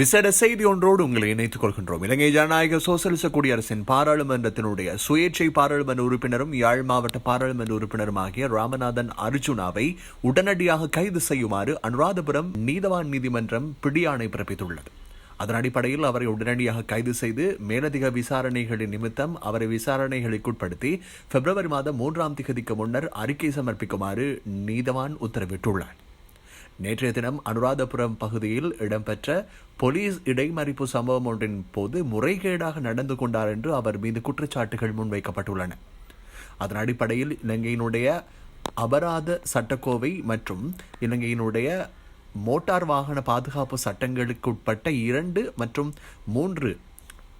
விசேட செய்தி ஒன்றோடு உங்களை இணைத்துக் கொள்கின்றோம். இலங்கை ஜனநாயக சோசலிச குடியரசின் பாராளுமன்றத்தினுடைய சுயேட்சை பாராளுமன்ற உறுப்பினரும் யாழ் மாவட்ட பாராளுமன்ற உறுப்பினருமாகிய ராமநாதன் அர்ஜுனாவை உடனடியாக கைது செய்யுமாறு அனுராதபுரம் நீதவான் நீதிமன்றம் பிடியாணை பிறப்பித்துள்ளது. அதன் அடிப்படையில் அவரை உடனடியாக கைது செய்து மேலதிக விசாரணைகளின் நிமித்தம் அவரை விசாரணைகளுக்குட்படுத்தி பிப்ரவரி மாதம் மூன்றாம் திகதிக்கு முன்னர் அறிக்கை சமர்ப்பிக்குமாறு நீதவான் உத்தரவிட்டுள்ளார். நேற்றைய தினம் அனுராதபுரம் பகுதியில் இடம்பெற்ற போலீஸ் இடைமறிப்பு சம்பவம் ஒன்றின் போது முறைகேடாக நடந்து கொண்டார் என்று அவர் மீது குற்றச்சாட்டுகள் முன்வைக்கப்பட்டுள்ளன. அதன் அடிப்படையில் இலங்கையினுடைய அபராத சட்டக்கோவை மற்றும் இலங்கையினுடைய மோட்டார் வாகன பாதுகாப்பு சட்டங்களுக்கு உட்பட்ட இரண்டு மற்றும் மூன்று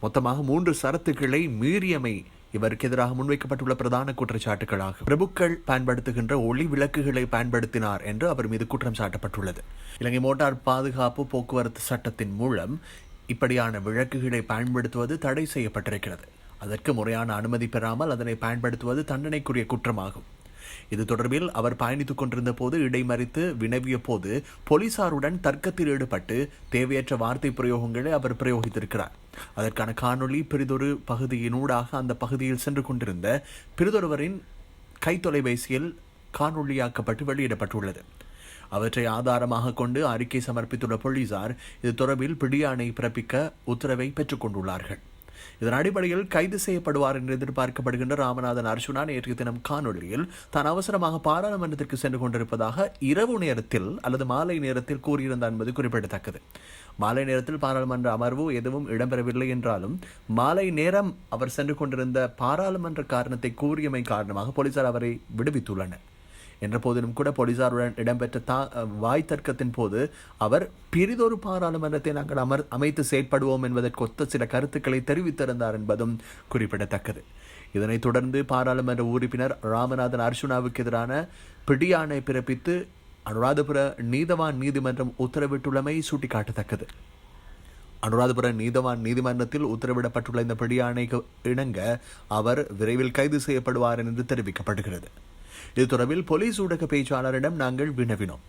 மொத்தமாக மூன்று சரத்துக்களை மீறியமை இவருக்கு எதிராக முன்வைக்கப்பட்டுள்ள பிரதான குற்றச்சாட்டுகளாகும். பிரபுக்கள் பயன்படுத்துகின்ற ஒளி விளக்குகளை பயன்படுத்தினார் என்று அவர் மீது குற்றம் சாட்டப்பட்டுள்ளது. இலங்கை மோட்டார் பாதுகாப்பு போக்குவரத்து சட்டத்தின் மூலம் இப்படியான விளக்குகளை பயன்படுத்துவது தடை செய்யப்பட்டிருக்கிறது. அதற்கு முறையான அனுமதி பெறாமல் அதனை பயன்படுத்துவது தண்டனைக்குரிய குற்றமாகும். இது தொடர்பில் அவர் பயணித்துக் கொண்டிருந்த போது இடைமறித்து வினவிய போது போலீசாருடன் தர்க்கத்தில் ஈடுபட்டு தேவையற்ற வார்த்தை பிரயோகங்களை அவர் பிரயோகித்திருக்கிறார். அதற்கான காணொளி பிரிதொரு பகுதியினூடாக அந்த பகுதியில் சென்று கொண்டிருந்த பிரிதொருவரின் கைத்தொலைபேசியில் காணொளியாக்கப்பட்டு வெளியிடப்பட்டுள்ளது. அவற்றை ஆதாரமாக கொண்டு அறிக்கை சமர்ப்பித்துள்ள போலீசார் இது தொடர்பில் பிடியாணை பிறப்பிக்க உத்தரவை பெற்றுக்கொண்டுள்ளார்கள் இதன் அடிப்படையில் கைது செய்யப்படுவார் என்று எதிர்பார்க்கப்படுகின்ற ராமநாதன் அர்ஜுனா நேற்றைய தினம் காணொலியில் தான் அவசரமாக பாராளுமன்றத்திற்கு சென்று கொண்டிருப்பதாக இரவு நேரத்தில் அல்லது மாலை நேரத்தில் கூறியிருந்தார் என்பது குறிப்பிடத்தக்கது. மாலை நேரத்தில் பாராளுமன்ற அமர்வு எதுவும் இடம்பெறவில்லை என்றாலும் மாலை நேரம் அவர் சென்று கொண்டிருந்த பாராளுமன்ற காரணத்தை கூறியமை காரணமாக போலீசார் அவரை விடுவித்துள்ளனர். என்ற போதிலும் கூட போலீசாருடன் இடம்பெற்ற தா வாய் தர்க்கத்தின் போது அவர் பெரிதொரு பாராளுமன்றத்தை நாங்கள் அமர் அமைத்து செயற்படுவோம் என்பதற்கு ஒத்த சில கருத்துக்களை தெரிவித்திருந்தார் என்பதும் குறிப்பிடத்தக்கது. இதனைத் தொடர்ந்து பாராளுமன்ற உறுப்பினர் ராமநாதன் அர்ஜுனாவுக்கு எதிரான பிடியாணை பிறப்பித்து அனுராதபுர நீதவான் நீதிமன்றம் உத்தரவிட்டுள்ளமை சுட்டிக்காட்டத்தக்கது. அனுராதபுர நீதவான் நீதிமன்றத்தில் உத்தரவிடப்பட்டுள்ள இந்த பிடியாணைக்கு இணங்க அவர் விரைவில் கைது செய்யப்படுவார் என்று தெரிவிக்கப்படுகிறது. இது தொடர்பில் போலீஸ் ஊடக பேச்சாளரிடம் நாங்கள் வினவினோம்.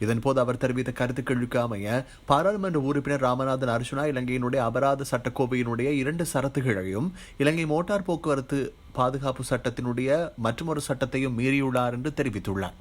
இதன்போது அவர் தெரிவித்த கருத்துக்களுக்கு அமைய பாராளுமன்ற உறுப்பினர் ராமநாதன் அர்ஜுனா இலங்கையினுடைய அபராத சட்டக்கோவையினுடைய இரண்டு சரத்துகளையும் இலங்கை மோட்டார் போக்குவரத்து பாதுகாப்பு சட்டத்தினுடைய மற்றொரு சட்டத்தையும் மீறியுள்ளார் என்று தெரிவித்துள்ளார்.